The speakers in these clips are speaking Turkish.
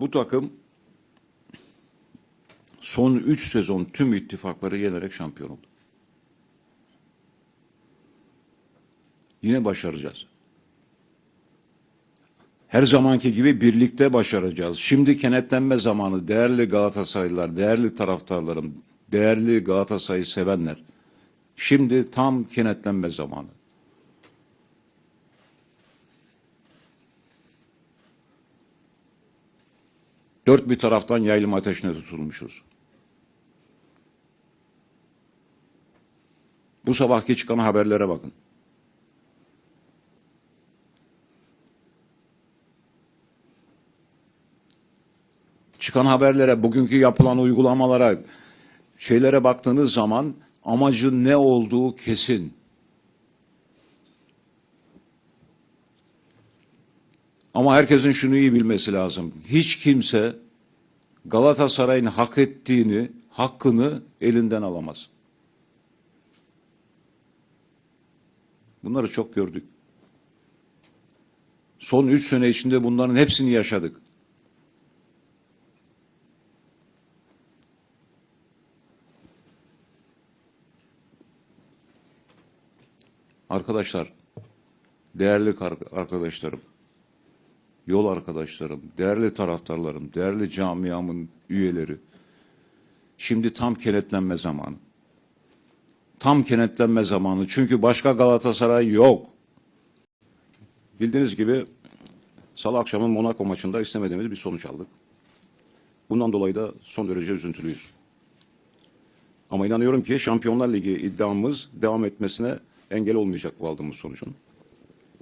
Bu takım son 3 sezon tüm ittifakları yenerek şampiyon oldu. Yine başaracağız. Her zamanki gibi birlikte başaracağız. Şimdi kenetlenme zamanı değerli Galatasaraylılar, değerli taraftarlarım, değerli Galatasaray'ı sevenler. Şimdi tam kenetlenme zamanı. Dört bir taraftan yaylım ateşine tutulmuşuz. Bu sabahki çıkan haberlere bakın. Çıkan haberlere, bugünkü yapılan uygulamalara, şeylere baktığınız zaman amacın ne olduğu kesin. Ama herkesin şunu iyi bilmesi lazım. Hiç kimse Galatasaray'ın hak ettiğini, hakkını elinden alamaz. Bunları çok gördük. Son üç sene içinde bunların hepsini yaşadık. Arkadaşlar, değerli arkadaşlarım, yol arkadaşlarım, değerli taraftarlarım, değerli camiamın üyeleri. Şimdi tam kenetlenme zamanı. Tam kenetlenme zamanı. Çünkü başka Galatasaray yok. Bildiğiniz gibi salı akşamı Monaco maçında istemediğimiz bir sonuç aldık. Bundan dolayı da son derece üzüntülüyüz. Ama inanıyorum ki Şampiyonlar Ligi iddiamız devam etmesine engel olmayacak bu aldığımız sonucun.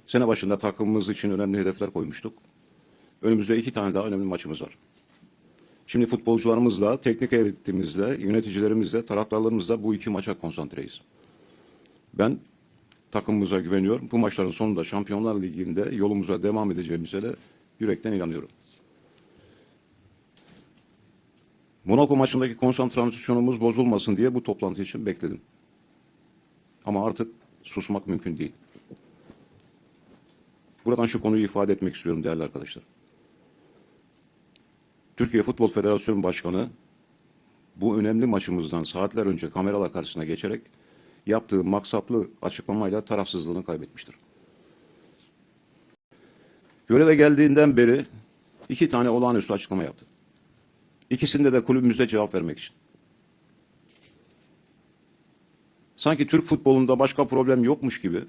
Sene başında takımımız için önemli hedefler koymuştuk. Önümüzde iki tane daha önemli maçımız var. Şimdi futbolcularımızla, teknik heyetimizle, yöneticilerimizle, taraftarlarımızla bu iki maça konsantreyiz. Ben takımımıza güveniyorum. Bu maçların sonunda Şampiyonlar Ligi'nde yolumuza devam edeceğimize de yürekten inanıyorum. Monaco maçındaki konsantrasyonumuz bozulmasın diye bu toplantı için bekledim. Ama artık susmak mümkün değil. Buradan şu konuyu ifade etmek istiyorum değerli arkadaşlar. Türkiye Futbol Federasyonu Başkanı bu önemli maçımızdan saatler önce kameralar karşısına geçerek yaptığı maksatlı açıklamayla tarafsızlığını kaybetmiştir. Göreve geldiğinden beri iki tane olağanüstü açıklama yaptı. İkisinde de kulübümüze cevap vermek için. Sanki Türk futbolunda başka problem yokmuş gibi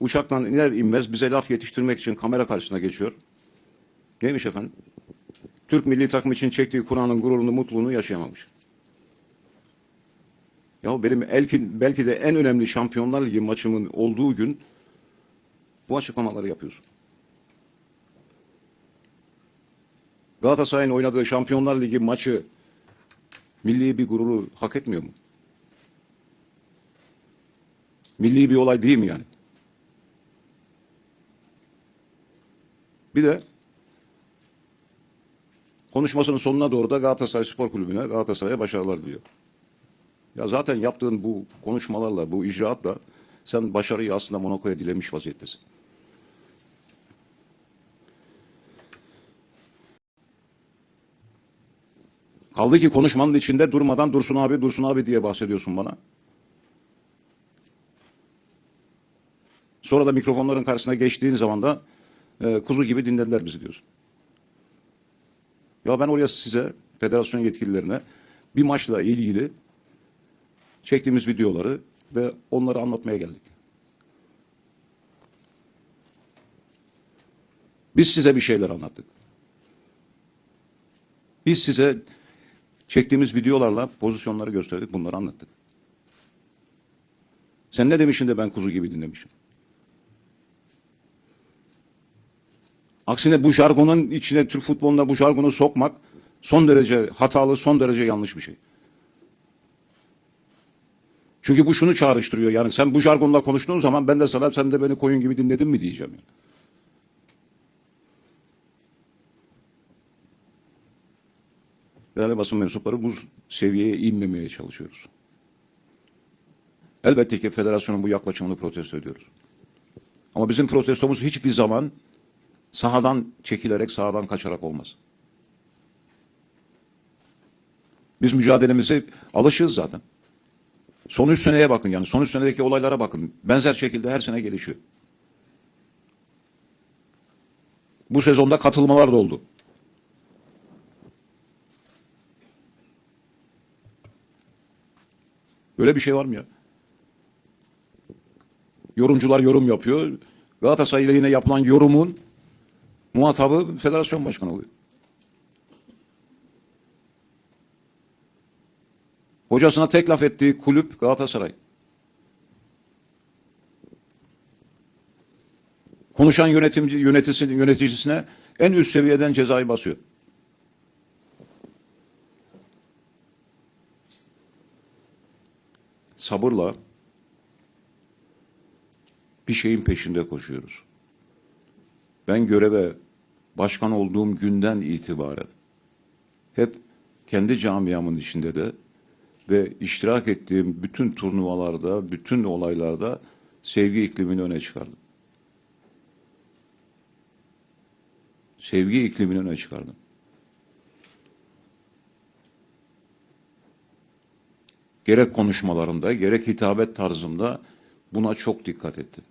uçaktan iner inmez bize laf yetiştirmek için kamera karşısına geçiyor. Neymiş efendim? Türk milli takım için çektiği Kur'an'ın gururunu, mutluluğunu yaşayamamış. Ya benim elki, belki de en önemli Şampiyonlar Ligi maçımın olduğu gün bu açıklamaları yapıyorsun. Galatasaray'ın oynadığı Şampiyonlar Ligi maçı milli bir gururu hak etmiyor mu? Milli bir olay değil mi yani? Bir de konuşmasının sonuna doğru da Galatasaray Spor Kulübü'ne Galatasaray'a başarılar diliyor. Ya zaten yaptığın bu konuşmalarla, bu icraatla sen başarıyı aslında Monaco'ya dilemiş vaziyettesin. Kaldı ki konuşmanın içinde durmadan Dursun abi, Dursun abi diye bahsediyorsun bana. Sonra da mikrofonların karşısına geçtiğin zaman da e, kuzu gibi dinlediler bizi diyorsun. Ya ben oraya size, federasyon yetkililerine bir maçla ilgili çektiğimiz videoları ve onları anlatmaya geldik. Biz size bir şeyler anlattık. Biz size çektiğimiz videolarla pozisyonları gösterdik, bunları anlattık. Sen ne demişsin de ben kuzu gibi dinlemişim. Aksine bu jargonun içine Türk futboluna bu jargonu sokmak son derece hatalı, son derece yanlış bir şey. Çünkü bu şunu çağrıştırıyor. Yani sen bu jargonla konuştuğun zaman ben de sana sen de beni koyun gibi dinledin mi diyeceğim. Yani. Değerli basın mensupları bu seviyeye inmemeye çalışıyoruz. Elbette ki federasyonun bu yaklaşımını protesto ediyoruz. Ama bizim protestomuz hiçbir zaman sahadan çekilerek, sahadan kaçarak olmaz. Biz mücadelemize alışığız zaten. Son üç seneye bakın yani son üç senedeki olaylara bakın. Benzer şekilde her sene gelişiyor. Bu sezonda katılmalar da oldu. Böyle bir şey var mı ya? Yorumcular yorum yapıyor. Galatasaray ile yine yapılan yorumun muhatabı federasyon başkanı oluyor. Hocasına tek laf ettiği kulüp Galatasaray. Konuşan yönetimci yöneticisi, yöneticisine en üst seviyeden cezayı basıyor. Sabırla bir şeyin peşinde koşuyoruz. Ben göreve başkan olduğum günden itibaren hep kendi camiamın içinde de ve iştirak ettiğim bütün turnuvalarda, bütün olaylarda sevgi iklimini öne çıkardım. Sevgi iklimini öne çıkardım. Gerek konuşmalarımda, gerek hitabet tarzımda buna çok dikkat ettim.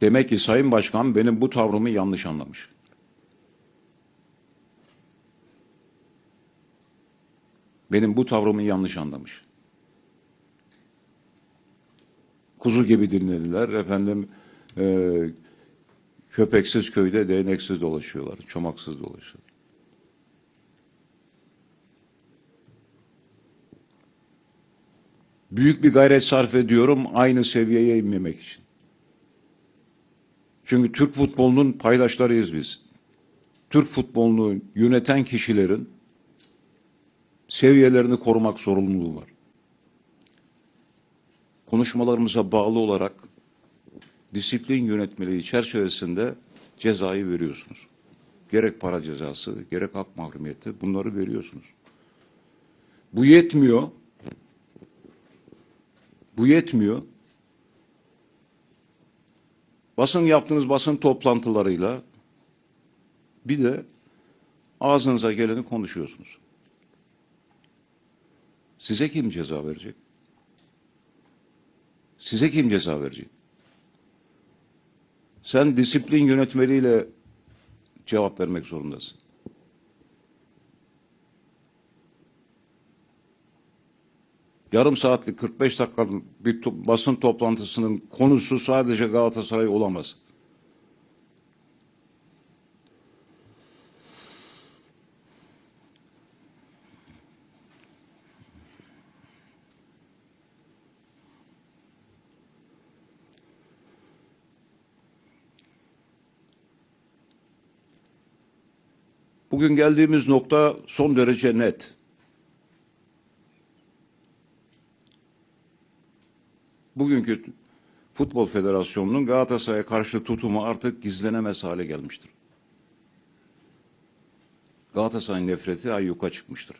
Demek ki Sayın Başkan benim bu tavrımı yanlış anlamış. Benim bu tavrımı yanlış anlamış. Kuzu gibi dinlediler. Efendim e, köpeksiz köyde değneksiz dolaşıyorlar. Çomaksız dolaşıyorlar. Büyük bir gayret sarf ediyorum aynı seviyeye inmemek için. Çünkü Türk futbolunun paydaşlarıyız biz. Türk futbolunu yöneten kişilerin seviyelerini korumak sorumluluğu var. Konuşmalarımıza bağlı olarak disiplin yönetmeliği çerçevesinde cezayı veriyorsunuz. Gerek para cezası, gerek hak mahrumiyeti bunları veriyorsunuz. Bu yetmiyor. Bu yetmiyor. Basın yaptığınız basın toplantılarıyla bir de ağzınıza geleni konuşuyorsunuz. Size kim ceza verecek? Size kim ceza verecek? Sen disiplin yönetmeliğiyle cevap vermek zorundasın. Yarım saatlik 45 dakikalık bir to- basın toplantısının konusu sadece Galatasaray olamaz. Bugün geldiğimiz nokta son derece net. Bugünkü Futbol Federasyonu'nun Galatasaray'a karşı tutumu artık gizlenemez hale gelmiştir. Galatasaray nefreti ayyuka çıkmıştır.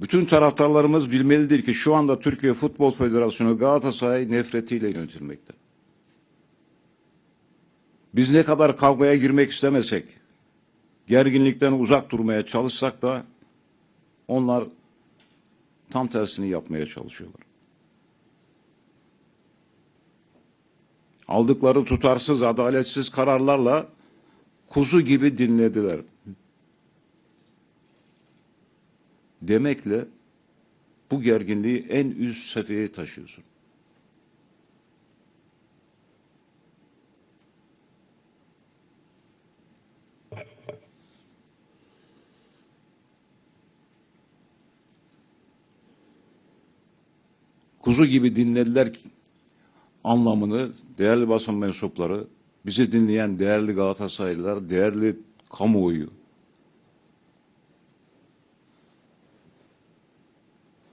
Bütün taraftarlarımız bilmelidir ki şu anda Türkiye Futbol Federasyonu Galatasaray nefretiyle yönetilmekte. Biz ne kadar kavgaya girmek istemesek, gerginlikten uzak durmaya çalışsak da onlar tam tersini yapmaya çalışıyorlar. Aldıkları tutarsız, adaletsiz kararlarla kuzu gibi dinlediler. Demekle bu gerginliği en üst seviyeye taşıyorsun. kuzu gibi dinlediler anlamını değerli basın mensupları, bizi dinleyen değerli Galatasaraylılar, değerli kamuoyu.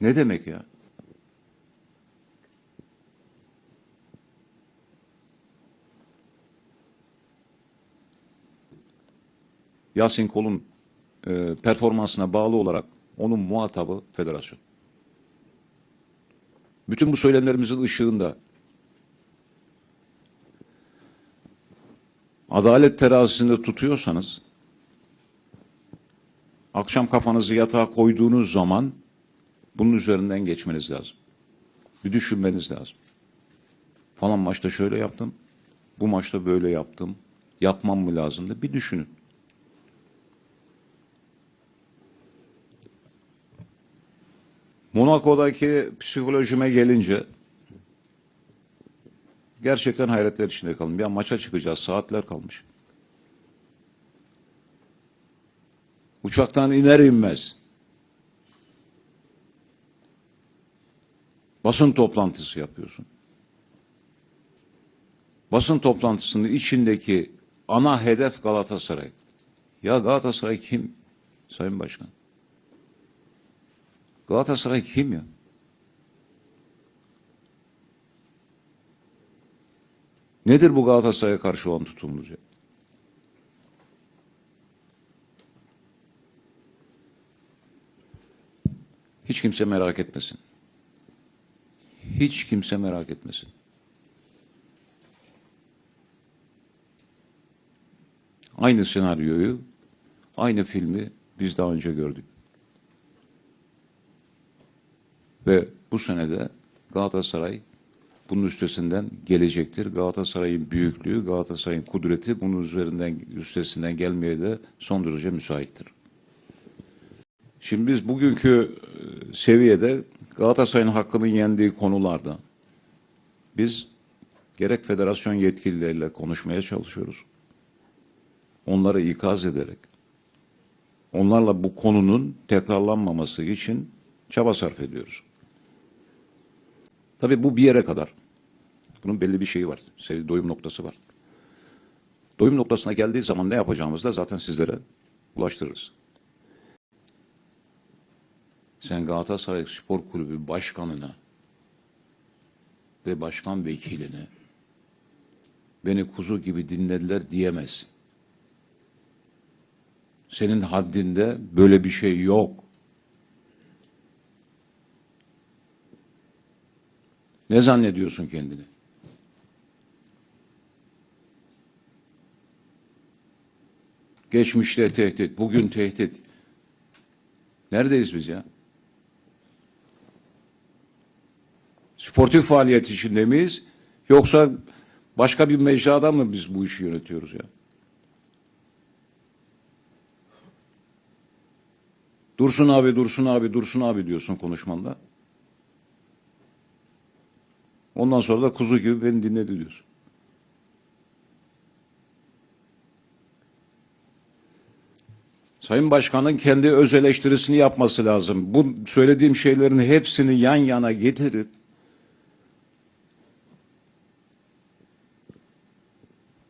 Ne demek ya? Yasin Kol'un e, performansına bağlı olarak onun muhatabı federasyon. Bütün bu söylemlerimizin ışığında adalet terazisinde tutuyorsanız akşam kafanızı yatağa koyduğunuz zaman bunun üzerinden geçmeniz lazım. Bir düşünmeniz lazım. Falan maçta şöyle yaptım. Bu maçta böyle yaptım. Yapmam mı lazımdı? Bir düşünün. Monaco'daki psikolojime gelince gerçekten hayretler içinde kaldım. Ya maça çıkacağız, saatler kalmış. Uçaktan iner inmez. Basın toplantısı yapıyorsun. Basın toplantısının içindeki ana hedef Galatasaray. Ya Galatasaray kim Sayın Başkan? Galatasaray kim ya? Nedir bu Galatasaray'a karşı olan tutumumuz ya? Hiç kimse merak etmesin. Hiç kimse merak etmesin. Aynı senaryoyu, aynı filmi biz daha önce gördük. Ve bu senede Galatasaray bunun üstesinden gelecektir. Galatasaray'ın büyüklüğü, Galatasaray'ın kudreti bunun üzerinden üstesinden gelmeye de son derece müsaittir. Şimdi biz bugünkü e, seviyede Galatasaray'ın hakkını yendiği konularda biz gerek federasyon yetkilileriyle konuşmaya çalışıyoruz. Onları ikaz ederek onlarla bu konunun tekrarlanmaması için çaba sarf ediyoruz. Tabii bu bir yere kadar. Bunun belli bir şeyi var. Seri doyum noktası var. Doyum noktasına geldiği zaman ne yapacağımızı da zaten sizlere ulaştırırız. Sen Galatasaray Spor Kulübü başkanına ve başkan vekiline beni kuzu gibi dinlediler diyemezsin. Senin haddinde böyle bir şey yok. Ne zannediyorsun kendini? Geçmişte tehdit, bugün tehdit. Neredeyiz biz ya? Sportif faaliyet içinde miyiz? Yoksa başka bir mecrada mı biz bu işi yönetiyoruz ya? Dursun abi, Dursun abi, Dursun abi diyorsun konuşmanda. Ondan sonra da kuzu gibi beni dinledi diyorsun. Sayın Başkan'ın kendi öz eleştirisini yapması lazım. Bu söylediğim şeylerin hepsini yan yana getirip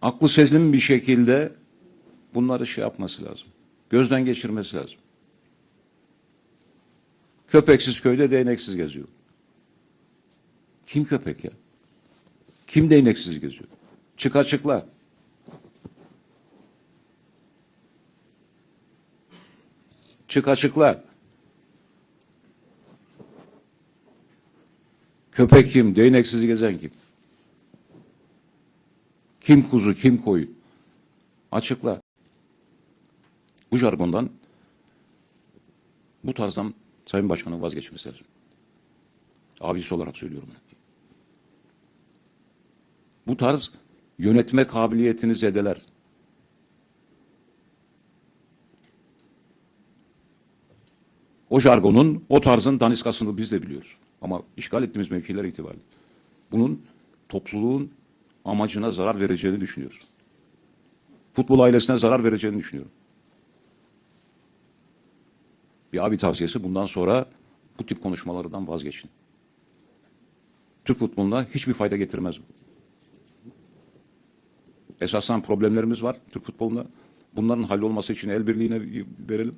aklı selim bir şekilde bunları şey yapması lazım. Gözden geçirmesi lazım. Köpeksiz köyde değneksiz geziyor. Kim köpek ya? Kim değneksiz geziyor? Çık açıkla. Çık açıkla. Köpek kim? Değneksiz gezen kim? Kim kuzu, kim koyun? Açıkla. Bu jargondan bu tarzdan Sayın Başkan'ın vazgeçmesi lazım. Abisi olarak söylüyorum. Bu tarz yönetme kabiliyetini zedeler. O jargonun, o tarzın daniskasını biz de biliyoruz. Ama işgal ettiğimiz mevkiler itibariyle. Bunun topluluğun amacına zarar vereceğini düşünüyoruz. Futbol ailesine zarar vereceğini düşünüyorum. Bir abi tavsiyesi bundan sonra bu tip konuşmalardan vazgeçin. Türk futboluna hiçbir fayda getirmez bu. Esasen problemlerimiz var Türk futbolunda. Bunların hallolması için el birliğine verelim.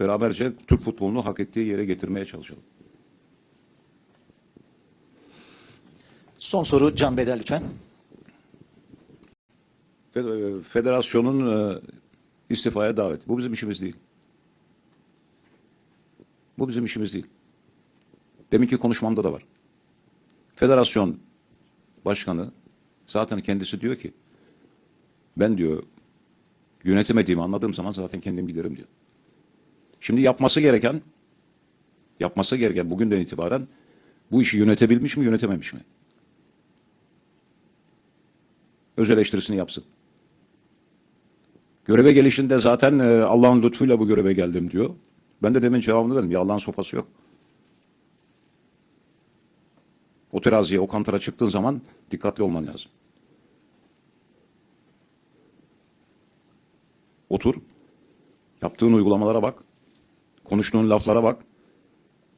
Beraberce Türk futbolunu hak ettiği yere getirmeye çalışalım. Son soru Can Beder lütfen. Fe- Federasyonun e, istifaya davet. Bu bizim işimiz değil. Bu bizim işimiz değil. Deminki konuşmamda da var. Federasyon başkanı zaten kendisi diyor ki ben diyor yönetemediğimi anladığım zaman zaten kendim giderim diyor. Şimdi yapması gereken yapması gereken bugünden itibaren bu işi yönetebilmiş mi, yönetememiş mi? Öz eleştirisini yapsın. Göreve gelişinde zaten e, Allah'ın lütfuyla bu göreve geldim diyor. Ben de demin cevabını verdim. Ya Allah'ın sopası yok. O teraziye, o kantara çıktığın zaman dikkatli olman lazım. Otur. Yaptığın uygulamalara bak. Konuştuğun laflara bak.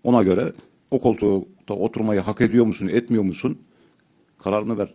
Ona göre o koltuğda oturmayı hak ediyor musun, etmiyor musun? Kararını ver.